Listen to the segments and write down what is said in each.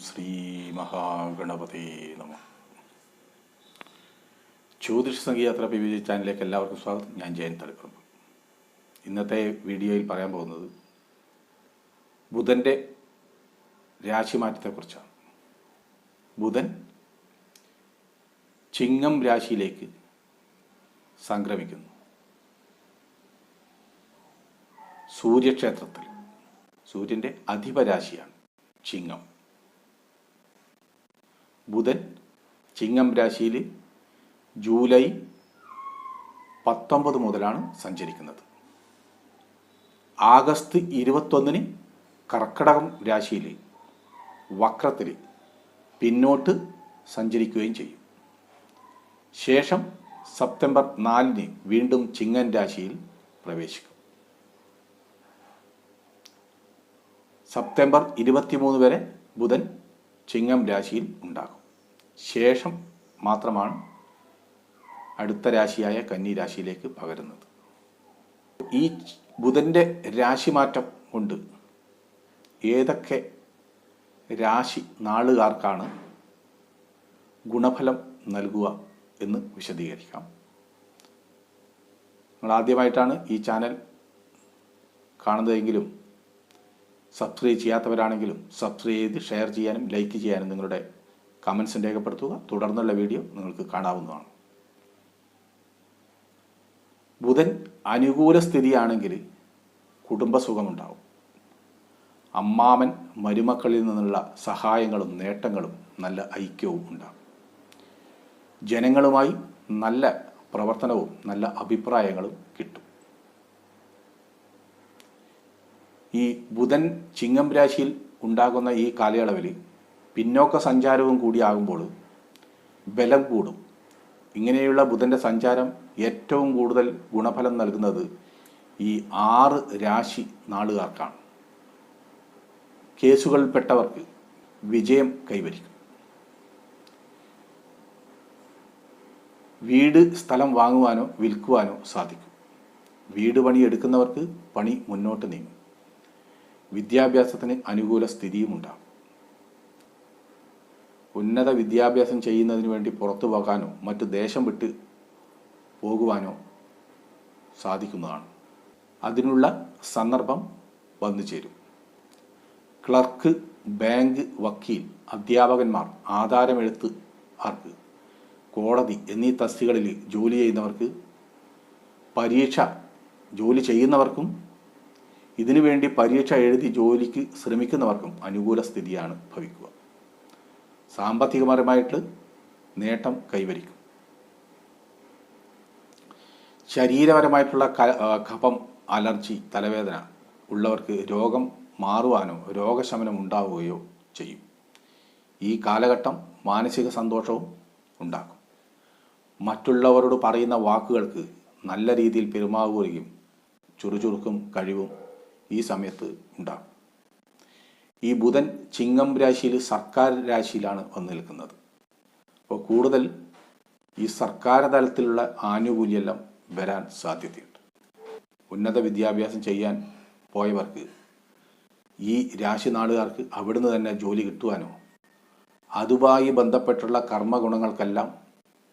ശ്രീ മഹാഗണപതി നമ. ജ്യോതിഷ സംഗീയാത്ര പി വിജയ് ചാനലിലേക്ക് എല്ലാവർക്കും സ്വാഗതം. ഞാൻ ജയൻ തളിപ്പറമ്പ്. ഇന്നത്തെ വീഡിയോയിൽ പറയാൻ പോകുന്നത് ബുധന്റെ രാശിമാറ്റത്തെക്കുറിച്ചാണ്. ബുധൻ ചിങ്ങം രാശിയിലേക്ക് സംക്രമിക്കുന്നു. സൂര്യക്ഷേത്രത്തിൽ. സൂര്യന്റെ അധിപരാശിയാണ് ചിങ്ങം. ബുധൻ ചിങ്ങം രാശിയിൽ ജൂലൈ പത്തൊമ്പത് മുതലാണ് സഞ്ചരിക്കുന്നത്. ആഗസ്റ്റ് ഇരുപത്തൊന്നിന് കർക്കടകം രാശിയിൽ വക്രത്തിൽ പിന്നോട്ട് സഞ്ചരിക്കുകയും ചെയ്യും. ശേഷം സെപ്റ്റംബർ നാലിന് വീണ്ടും ചിങ്ങൻ രാശിയിൽ പ്രവേശിക്കും. സെപ്റ്റംബർ ഇരുപത്തിമൂന്ന് വരെ ബുധൻ ചിങ്ങം രാശിയിൽ ഉണ്ടാകും. ശേഷം മാത്രമാണ് അടുത്ത രാശിയായ കന്നി രാശിയിലേക്ക് പകരുന്നത്. ഈ ബുധന്റെ രാശിമാറ്റം കൊണ്ട് ഏതൊക്കെ രാശി നാളുകാർക്കാണ് ഗുണഫലം നൽകുക എന്ന് വിശദീകരിക്കാം. നിങ്ങൾ ആദ്യമായിട്ടാണ് ഈ ചാനൽ കാണുന്നതെങ്കിലും സബ്സ്ക്രൈബ് ചെയ്യാത്തവരാണെങ്കിലും സബ്സ്ക്രൈബ് ചെയ്ത് ഷെയർ ചെയ്യാനും ലൈക്ക് ചെയ്യാനും നിങ്ങളുടെ കമൻസ് രേഖപ്പെടുത്തുക. തുടർന്നുള്ള വീഡിയോ നിങ്ങൾക്ക് കാണാവുന്നതാണ്. ബുധൻ അനുകൂല സ്ഥിതിയാണെങ്കിൽ കുടുംബസുഖമുണ്ടാവും. അമ്മാമൻ മരുമക്കളിൽ നിന്നുള്ള സഹായങ്ങളും നേട്ടങ്ങളും നല്ല ഐക്യവും ഉണ്ടാകും. ജനങ്ങളുമായി നല്ല പ്രവർത്തനവും നല്ല അഭിപ്രായങ്ങളും കിട്ടും. ഈ ബുധൻ ചിങ്ങം രാശിയിൽ ഉണ്ടാകുന്ന ഈ കാലയളവിൽ പിന്നോക്ക സഞ്ചാരവും കൂടിയാകുമ്പോൾ ബലം കൂടും. ഇങ്ങനെയുള്ള ബുധന്റെ സഞ്ചാരം ഏറ്റവും കൂടുതൽ ഗുണഫലം നൽകുന്നത് ഈ ആറ് രാശി നാളുകാർക്കാണ്. കേസുകളിൽപ്പെട്ടവർക്ക് വിജയം കൈവരിക്കും. വീട് സ്ഥലം വാങ്ങുവാനോ വിൽക്കുവാനോ സാധിക്കും. വീട് പണി എടുക്കുന്നവർക്ക് പണി മുന്നോട്ട് നീങ്ങും. വിദ്യാഭ്യാസത്തിന് അനുകൂല സ്ഥിതിയും ഉണ്ടാകും ഉന്നത വിദ്യാഭ്യാസം ചെയ്യുന്നതിന് വേണ്ടി പുറത്തു പോകാനോ മറ്റു ദേശം വിട്ട് പോകുവാനോ സാധിക്കുന്നതാണ്. അതിനുള്ള സന്ദർഭം വന്നു ചേരും. ക്ലർക്ക് ബാങ്ക് വക്കീൽ അധ്യാപകന്മാർ ആധാരമെഴുത്ത് ആർക്ക് കോടതി എന്നീ തസ്തികളിൽ ജോലി ചെയ്യുന്നവർക്ക് പരീക്ഷ ജോലി ചെയ്യുന്നവർക്കും ഇതിനു വേണ്ടി പരീക്ഷ എഴുതി ജോലിക്ക് ശ്രമിക്കുന്നവർക്കും അനുകൂല സ്ഥിതിയാണ് ഭവിക്കുക. സാമ്പത്തികപരമായിട്ട് നേട്ടം കൈവരിക്കും. ശരീരപരമായിട്ടുള്ള കഫം അലർജി തലവേദന ഉള്ളവർക്ക് രോഗം മാറുവാനോ രോഗശമനം ഉണ്ടാവുകയോ ചെയ്യും. ഈ കാലഘട്ടം മാനസിക സന്തോഷവും ഉണ്ടാക്കും. മറ്റുള്ളവരോട് പറയുന്ന വാക്കുകൾക്ക് നല്ല രീതിയിൽ പെരുമാറുകയും ചുറുചുറുക്കും കഴിവും ഈ സമയത്ത് ഉണ്ടാകും. ഈ ബുധൻ ചിങ്ങം രാശിയിൽ സർക്കാർ രാശിയിലാണ് വന്നു നിൽക്കുന്നത്. അപ്പോൾ കൂടുതൽ ഈ സർക്കാർ തലത്തിലുള്ള ആനുകൂല്യമെല്ലാം വരാൻ സാധ്യതയുണ്ട്. ഉന്നത വിദ്യാഭ്യാസം ചെയ്യാൻ പോയവർക്ക് ഈ രാശി നാടുകാർക്ക് അവിടുന്ന് തന്നെ ജോലി കിട്ടുവാനോ അതുമായി ബന്ധപ്പെട്ടുള്ള കർമ്മഗുണങ്ങൾക്കെല്ലാം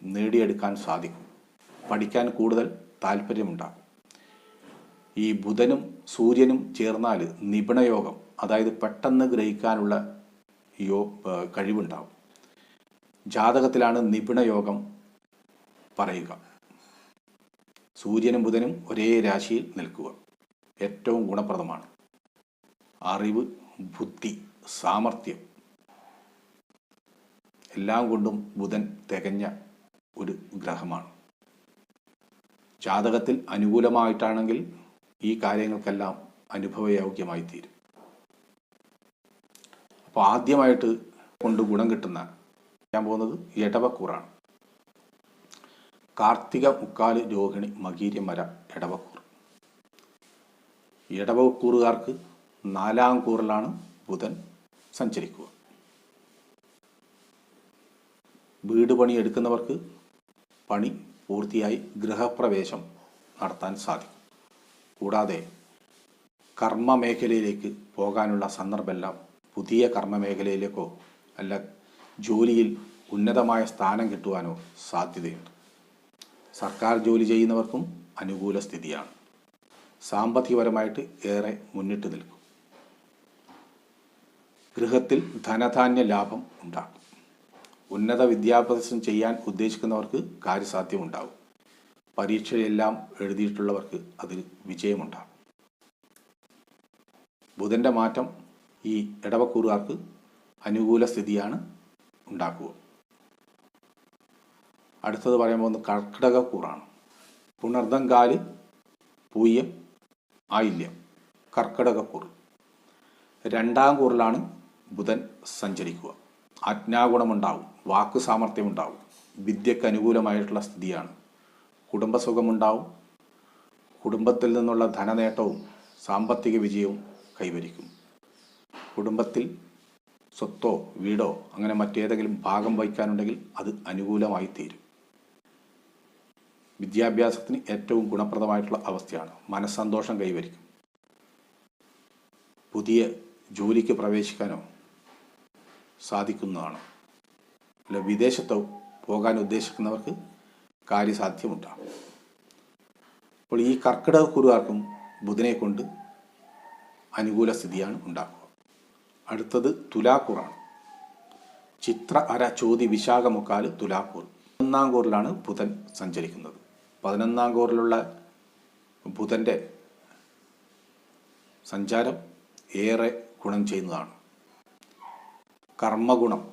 നേടിയെടുക്കാൻ സാധിക്കും. പഠിക്കാൻ കൂടുതൽ താല്പര്യമുണ്ടാകും. ഈ ബുധനും സൂര്യനും ചേർന്നാൽ നിപുണയോഗം അതായത് പെട്ടെന്ന് ഗ്രഹിക്കാനുള്ള യോ കഴിവുണ്ടാവും. ജാതകത്തിലാണ് നിപുണയോഗം പറയുക. സൂര്യനും ബുധനും ഒരേ രാശിയിൽ നിൽക്കുക. ഏറ്റവും ഗുണപ്രദമാണ്. അറിവ് ബുദ്ധി സാമർഥ്യം എല്ലാം കൊണ്ടും ബുധൻ തികഞ്ഞ ഒരു ഗ്രഹമാണ്. ജാതകത്തിൽ അനുകൂലമായിട്ടാണെങ്കിൽ ഈ കാര്യങ്ങൾക്കെല്ലാം അനുഭവയോഗ്യമായി തീരും അപ്പോൾ ആദ്യമായിട്ട് കൊണ്ട് ഗുണം കിട്ടുന്ന ഞാൻ പോകുന്നത് എടവക്കൂറാണ്. കാർത്തിക മുക്കാൽ രോഹിണി മകീര്യമര എടവക്കൂർ. എടവക്കൂറുകാർക്ക് നാലാം കൂറിലാണ് ബുധൻ സഞ്ചരിക്കുക. വീട് പണി എടുക്കുന്നവർക്ക് പണി പൂർത്തിയായി ഗൃഹപ്രവേശം നടത്താൻ സാധിക്കും. കൂടാതെ കർമ്മമേഖലയിലേക്ക് പോകാനുള്ള സന്ദർഭമെല്ലാം പുതിയ കർമ്മമേഖലയിലേക്കോ അല്ല ജോലിയിൽ ഉന്നതമായ സ്ഥാനം കിട്ടുവാനോ സാധ്യതയുണ്ട്. സർക്കാർ ജോലി ചെയ്യുന്നവർക്കും അനുകൂല സ്ഥിതിയാണ്. സാമ്പത്തികപരമായിട്ട് ഏറെ മുന്നിട്ട് നിൽക്കും. ഗൃഹത്തിൽ ധനധാന്യ ലാഭം ഉണ്ടാകും ഉന്നത വിദ്യാഭ്യാസം ചെയ്യാൻ ഉദ്ദേശിക്കുന്നവർക്ക് കാര്യസാധ്യമുണ്ടാകും പരീക്ഷയെല്ലാം എഴുതിയിട്ടുള്ളവർക്ക് അതിൽ വിജയമുണ്ടാകും. ബുധന്റെ മാറ്റം ഈ ഇടവക്കൂറുകാർക്ക് അനുകൂല സ്ഥിതിയാണ് ഉണ്ടാക്കുക. അടുത്തത് പറയാൻ പോകുന്നത് കർക്കിടകക്കൂറാണ്. പുണർദങ്കാൽ പൂയം ആയില്യം കർക്കിടകക്കൂർ രണ്ടാം കൂറിലാണ് ബുധൻ സഞ്ചരിക്കുക. ആജ്ഞാഗുണമുണ്ടാവും വാക്ക് സാമർഥ്യമുണ്ടാവും വിദ്യക്ക് അനുകൂലമായിട്ടുള്ള സ്ഥിതിയാണ് കുടുംബസുഖമുണ്ടാവും. കുടുംബത്തിൽ നിന്നുള്ള ധനനേട്ടവും സാമ്പത്തിക വിജയവും കൈവരിക്കും. കുടുംബത്തിൽ സ്വത്തോ വീടോ അങ്ങനെ മറ്റേതെങ്കിലും ഭാഗം വഹിക്കാനുണ്ടെങ്കിൽ അത് അനുകൂലമായി തീരും. വിദ്യാഭ്യാസത്തിന് ഏറ്റവും ഗുണപ്രദമായിട്ടുള്ള അവസ്ഥയാണ് മനസ്സന്തോഷം കൈവരിക്കും. പുതിയ ജോലിക്ക് പ്രവേശിക്കാനോ സാധിക്കുന്നതാണ്. അല്ല വിദേശത്തോ പോകാൻ ഉദ്ദേശിക്കുന്നവർക്ക് കാര്യസാധ്യമുണ്ടാകും. അപ്പോൾ ഈ കർക്കിടക കുറുകാർക്കും ബുധനെ കൊണ്ട് അനുകൂല സ്ഥിതിയാണ് ഉണ്ടാക്കുക അടുത്തത് തുലാക്കൂറാണ്. ചിത്ര അര ചോതി വിശാഖമുക്കാൽ തുലാക്കൂർ. പതിനൊന്നാം കൂറിലാണ് ബുധൻ സഞ്ചരിക്കുന്നത്. പതിനൊന്നാം കൂറിലുള്ള ബുധന്റെ സഞ്ചാരം ഏറെ ഗുണം ചെയ്യുന്നതാണ്. കർമ്മഗുണം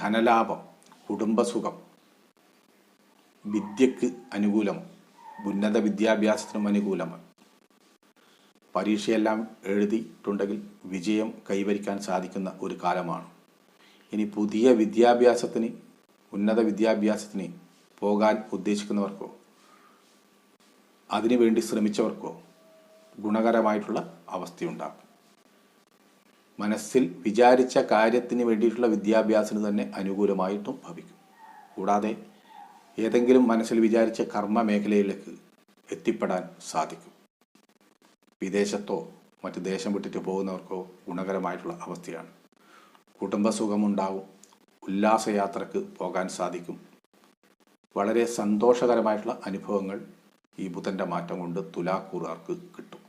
ധനലാഭം കുടുംബസുഖം വിദ്യക്ക് അനുകൂലം ഉന്നത വിദ്യാഭ്യാസത്തിനും അനുകൂലം. പരീക്ഷയെല്ലാം എഴുതിയിട്ടുണ്ടെങ്കിൽ വിജയം കൈവരിക്കാൻ സാധിക്കുന്ന ഒരു കാലമാണ്. ഇനി പുതിയ വിദ്യാഭ്യാസത്തിന് ഉന്നത വിദ്യാഭ്യാസത്തിന് പോകാൻ ഉദ്ദേശിക്കുന്നവർക്കോ അതിനുവേണ്ടി ശ്രമിച്ചവർക്കോ ഗുണകരമായിട്ടുള്ള അവസ്ഥയുണ്ടാകും. മനസ്സിൽ വിചാരിച്ച കാര്യത്തിന് വേണ്ടിയിട്ടുള്ള വിദ്യാഭ്യാസത്തിന് തന്നെ അനുകൂലമായിട്ടും ഭവിക്കും. കൂടാതെ ഏതെങ്കിലും മനസ്സിൽ വിചാരിച്ച കർമ്മ മേഖലയിലേക്ക് എത്തിപ്പെടാൻ സാധിക്കും. വിദേശത്തോ മറ്റ് ദേശം വിട്ടിട്ട് പോകുന്നവർക്കോ ഗുണകരമായിട്ടുള്ള അവസ്ഥയാണ്. കുടുംബസുഖമുണ്ടാവും ഉല്ലാസയാത്രക്ക് പോകാൻ സാധിക്കും. വളരെ സന്തോഷകരമായിട്ടുള്ള അനുഭവങ്ങൾ ഈ ബുധന്റെ മാറ്റം കൊണ്ട് തുലാക്കൂറുകാർക്ക് കിട്ടും.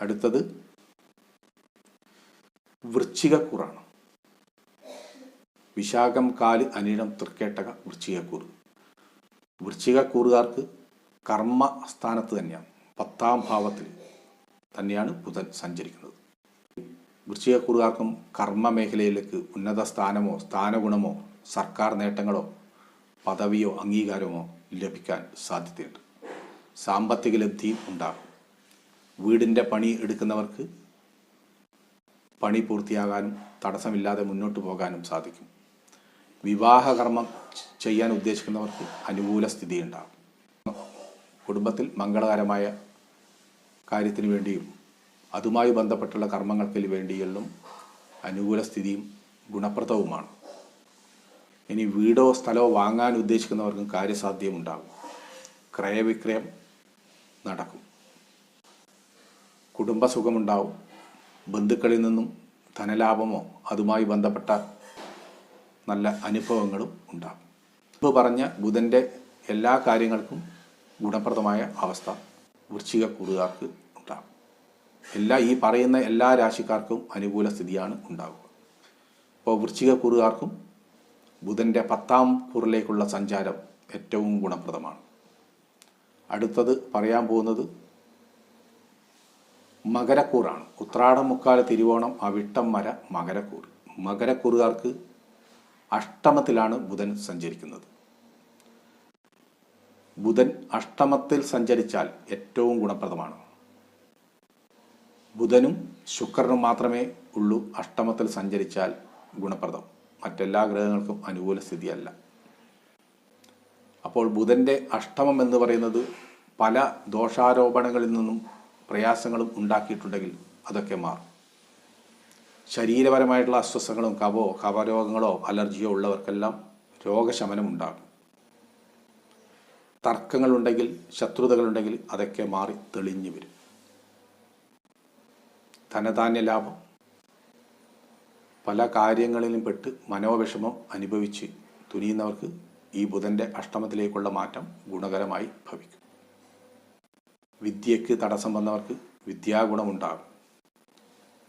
അടുത്തത് വൃശ്ചികക്കൂറാണ്. വിശാഖം കാൽ അനിഴം തൃക്കേട്ടക വൃശ്ചികക്കൂറ്. വൃശ്ചികക്കൂറുകാർക്ക് കർമ്മ സ്ഥാനത്ത് തന്നെയാണ്. പത്താം ഭാവത്തിൽ തന്നെയാണ് ബുധൻ സഞ്ചരിക്കുന്നത്. വൃശ്ചികക്കൂറുകാർക്കും കർമ്മ മേഖലയിലേക്ക് ഉന്നത സ്ഥാനമോ സ്ഥാനഗുണമോ സർക്കാർ നേട്ടങ്ങളോ പദവിയോ അംഗീകാരമോ ലഭിക്കാൻ സാധ്യതയുണ്ട്. സാമ്പത്തിക ലബ്ധിയും ഉണ്ടാകും. വീടിന്റെ പണി എടുക്കുന്നവർക്ക് പണി പൂർത്തിയാകാനും തടസ്സമില്ലാതെ മുന്നോട്ട് പോകാനും സാധിക്കും. വിവാഹകർമ്മം ചെയ്യാൻ ഉദ്ദേശിക്കുന്നവർക്ക് അനുകൂല സ്ഥിതി ഉണ്ടാകും കുടുംബത്തിൽ മംഗളകരമായ കാര്യത്തിന് വേണ്ടിയും അതുമായി ബന്ധപ്പെട്ടുള്ള കർമ്മങ്ങൾക്ക് വേണ്ടിയുള്ള അനുകൂല സ്ഥിതിയും ഗുണപ്രദവുമാണ്. ഇനി വീടോ സ്ഥലമോ വാങ്ങാൻ ഉദ്ദേശിക്കുന്നവർക്കും കാര്യസാധ്യം ഉണ്ടാകും ക്രയവിക്രയം നടക്കും. കുടുംബസുഖമുണ്ടാവും. ബന്ധുക്കളിൽ നിന്നും ധനലാഭമോ അതുമായി ബന്ധപ്പെട്ട നല്ല അനുഭവങ്ങളും ഉണ്ടാകും. മുമ്പ് പറഞ്ഞ ബുധന്റെ എല്ലാ കാര്യങ്ങൾക്കും ഗുണപ്രദമായ അവസ്ഥ വൃശ്ചിക കൂടുകാർക്ക് ഉണ്ടാകും. എല്ലാ ഈ പറയുന്ന എല്ലാ രാശിക്കാർക്കും അനുകൂല സ്ഥിതിയാണ് ഉണ്ടാകുക അപ്പോൾ വൃശ്ചിക കൂടുകാർക്കും ബുധന്റെ പത്താം കൂറിലേക്കുള്ള സഞ്ചാരം ഏറ്റവും ഗുണപ്രദമാണ്. അടുത്തത് പറയാൻ പോകുന്നത് മകരക്കൂറാണ്. ഉത്രാടം മുക്കാൽ തിരുവോണം അവിട്ടം മര മകരക്കൂർ മകരക്കൂറുകാർക്ക് അഷ്ടമത്തിലാണ് ബുധൻ സഞ്ചരിക്കുന്നത്. ബുധൻ അഷ്ടമത്തിൽ സഞ്ചരിച്ചാൽ ഏറ്റവും ഗുണപ്രദമാണ്. ബുധനും ശുക്രനും മാത്രമേ ഉള്ളൂ അഷ്ടമത്തിൽ സഞ്ചരിച്ചാൽ ഗുണപ്രദം. മറ്റെല്ലാ ഗ്രഹങ്ങൾക്കും അനുകൂല സ്ഥിതിയല്ല. അപ്പോൾ ബുധന്റെ അഷ്ടമം എന്ന് പറയുന്നത് പല ദോഷാരോപണങ്ങളിൽ നിന്നും പ്രയാസങ്ങളും ഉണ്ടാക്കിയിട്ടുണ്ടെങ്കിൽ അതൊക്കെ മാറും. ശരീരപരമായിട്ടുള്ള അസ്വസ്ഥങ്ങളും കവോ കവരോഗങ്ങളോ അലർജിയോ ഉള്ളവർക്കെല്ലാം രോഗശമനം ഉണ്ടാകും. തർക്കങ്ങളുണ്ടെങ്കിൽ ശത്രുതകളുണ്ടെങ്കിൽ അതൊക്കെ മാറി തെളിഞ്ഞു വരും. ധനധാന്യ ലാഭം. പല കാര്യങ്ങളിലും പെട്ട് മനോവിഷമം അനുഭവിച്ച് തുനിയുന്നവർക്ക് ഈ ബുധന്റെ അഷ്ടമത്തിലേക്കുള്ള മാറ്റം ഗുണകരമായി ഭവിക്കും. വിദ്യയ്ക്ക് തടസ്സം വന്നവർക്ക് വിദ്യാഗുണമുണ്ടാകും.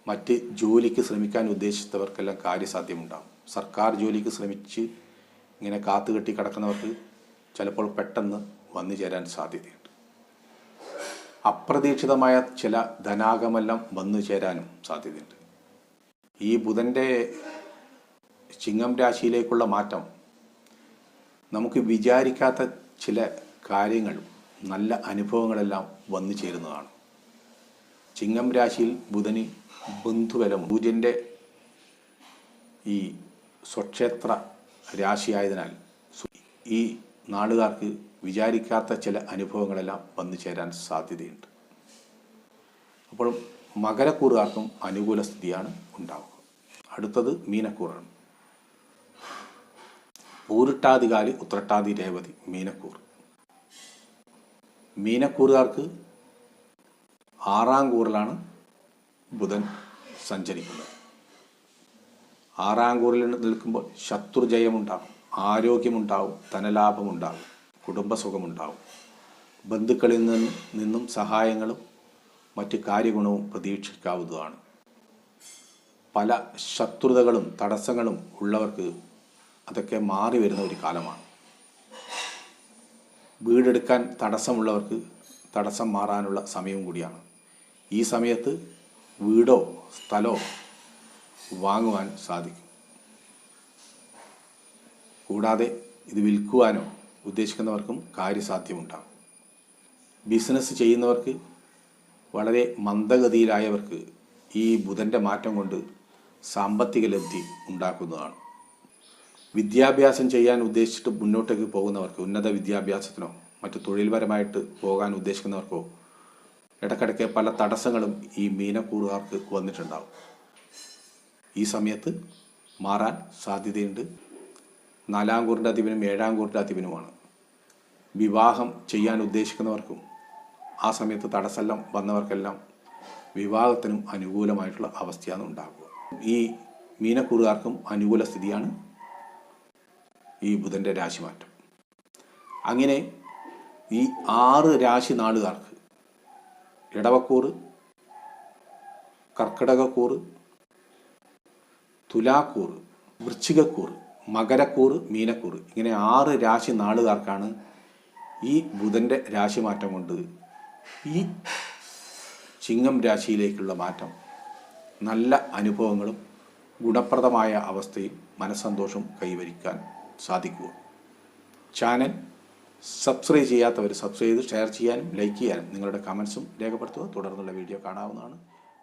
മറ്റ് ജോലിക്ക് ശ്രമിക്കാൻ ഉദ്ദേശിച്ചവർക്കെല്ലാം കാര്യസാധ്യമുണ്ടാകും. സർക്കാർ ജോലിക്ക് ശ്രമിച്ച് ഇങ്ങനെ കാത്തുകെട്ടി കിടക്കുന്നവർക്ക് ചിലപ്പോൾ പെട്ടെന്ന് വന്നു ചേരാൻ സാധ്യതയുണ്ട്. അപ്രതീക്ഷിതമായ ചില ധനാഗമെല്ലാം വന്നു ചേരാനും സാധ്യതയുണ്ട്. ഈ ബുധന്റെ ചിങ്ങം രാശിയിലേക്കുള്ള മാറ്റം നമുക്ക് വിചാരിക്കാത്ത ചില കാര്യങ്ങൾ നല്ല അനുഭവങ്ങളെല്ലാം വന്നു ചേരുന്നതാണ്. ചിങ്ങം രാശിയിൽ ബുധന് ബന്ധുബലം. സൂര്യന്റെ ഈ സ്വക്ഷേത്ര രാശിയായതിനാൽ ഈ നാളുകാർക്ക് വിചാരിക്കാത്ത ചില അനുഭവങ്ങളെല്ലാം വന്നു ചേരാൻ സാധ്യതയുണ്ട്. അപ്പോൾ മകരക്കൂറുകാർക്കും അനുകൂല സ്ഥിതിയാണ് ഉണ്ടാവുക. അടുത്തത് മീനക്കൂറാണ്. പൂരിട്ടാതികാലി ഉത്രട്ടാതി രേവതി മീനക്കൂർ. മീനക്കൂറുകാർക്ക് ആറാം കൂറിലാണ് ബുധൻ സഞ്ചരിക്കുന്നത് ആറാം കൂറിൽ നിൽക്കുമ്പോൾ ശത്രുജയമുണ്ടാകും ആരോഗ്യമുണ്ടാവും ധനലാഭമുണ്ടാകും കുടുംബസുഖമുണ്ടാവും ബന്ധുക്കളിൽ നിന്ന് നിന്നും സഹായങ്ങളും മറ്റ് കാര്യഗുണവും പ്രതീക്ഷിക്കാവുന്നതാണ്. പല ശത്രുതകളും തടസ്സങ്ങളും ഉള്ളവർക്ക് അതൊക്കെ മാറി വരുന്ന ഒരു കാലമാണ്. വീടെടുക്കാൻ തടസ്സമുള്ളവർക്ക് തടസ്സം മാറാനുള്ള സമയവും കൂടിയാണ്. ഈ സമയത്ത് വീടോ സ്ഥലമോ വാങ്ങുവാൻ സാധിക്കും. കൂടാതെ ഇത് വിൽക്കുവാനോ ഉദ്ദേശിക്കുന്നവർക്കും കാര്യസാധ്യമുണ്ടാകും. ബിസിനസ് ചെയ്യുന്നവർക്ക് വളരെ മന്ദഗതിയിലായവർക്ക് ഈ ബുധന്റെ മാറ്റം കൊണ്ട് സാമ്പത്തിക ലബ്ധി ഉണ്ടാക്കുന്നതാണ്. വിദ്യാഭ്യാസം ചെയ്യാൻ ഉദ്ദേശിച്ചിട്ട് മുന്നോട്ടേക്ക് പോകുന്നവർക്ക് ഉന്നത വിദ്യാഭ്യാസത്തിനോ മറ്റു തൊഴിൽപരമായിട്ട് പോകാൻ ഉദ്ദേശിക്കുന്നവർക്കോ ഇടയ്ക്കിടയ്ക്ക് പല തടസ്സങ്ങളും ഈ മീനക്കൂറുകാർക്ക് വന്നിട്ടുണ്ടാവും. ഈ സമയത്ത് മാറാൻ സാധ്യതയുണ്ട്. നാലാം കൂറിന്റെ അധിപനും ഏഴാം കൂറിന്റെ അധിപനുമാണ്. വിവാഹം ചെയ്യാൻ ഉദ്ദേശിക്കുന്നവർക്കും ആ സമയത്ത് തടസ്സെല്ലാം വന്നവർക്കെല്ലാം വിവാഹത്തിനും അനുകൂലമായിട്ടുള്ള അവസ്ഥയാണ് ഉണ്ടാകുക ഈ മീനക്കൂറുകാർക്കും അനുകൂല സ്ഥിതിയാണ് ഈ ബുധന്റെ രാശിമാറ്റം. അങ്ങനെ ഈ ആറ് രാശി നാളുകാർക്ക് ഇടവക്കൂറ് കർക്കിടകക്കൂറ് തുലാക്കൂറ് വൃശ്ചികക്കൂറ് മകരക്കൂറ് മീനക്കൂറ്. ഇങ്ങനെ ആറ് രാശി നാളുകാർക്കാണ് ഈ ബുധന്റെ രാശിമാറ്റം കൊണ്ട് ഈ ചിങ്ങം രാശിയിലേക്കുള്ള മാറ്റം. നല്ല അനുഭവങ്ങളും ഗുണപ്രദമായ അവസ്ഥയും മനസ്സന്തോഷവും കൈവരിക്കാൻ സാധിക്കുക. ചാനൽ സബ്സ്ക്രൈബ് ചെയ്യാത്തവർ സബ്സ്ക്രൈബ് ചെയ്ത് ഷെയർ ചെയ്യാനും ലൈക്ക് ചെയ്യാനും നിങ്ങളുടെ കമൻസും രേഖപ്പെടുത്തുക. തുടർന്നുള്ള വീഡിയോ കാണാവുന്നതാണ്.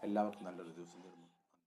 എല്ലാവർക്കും നല്ലൊരു ദിവസം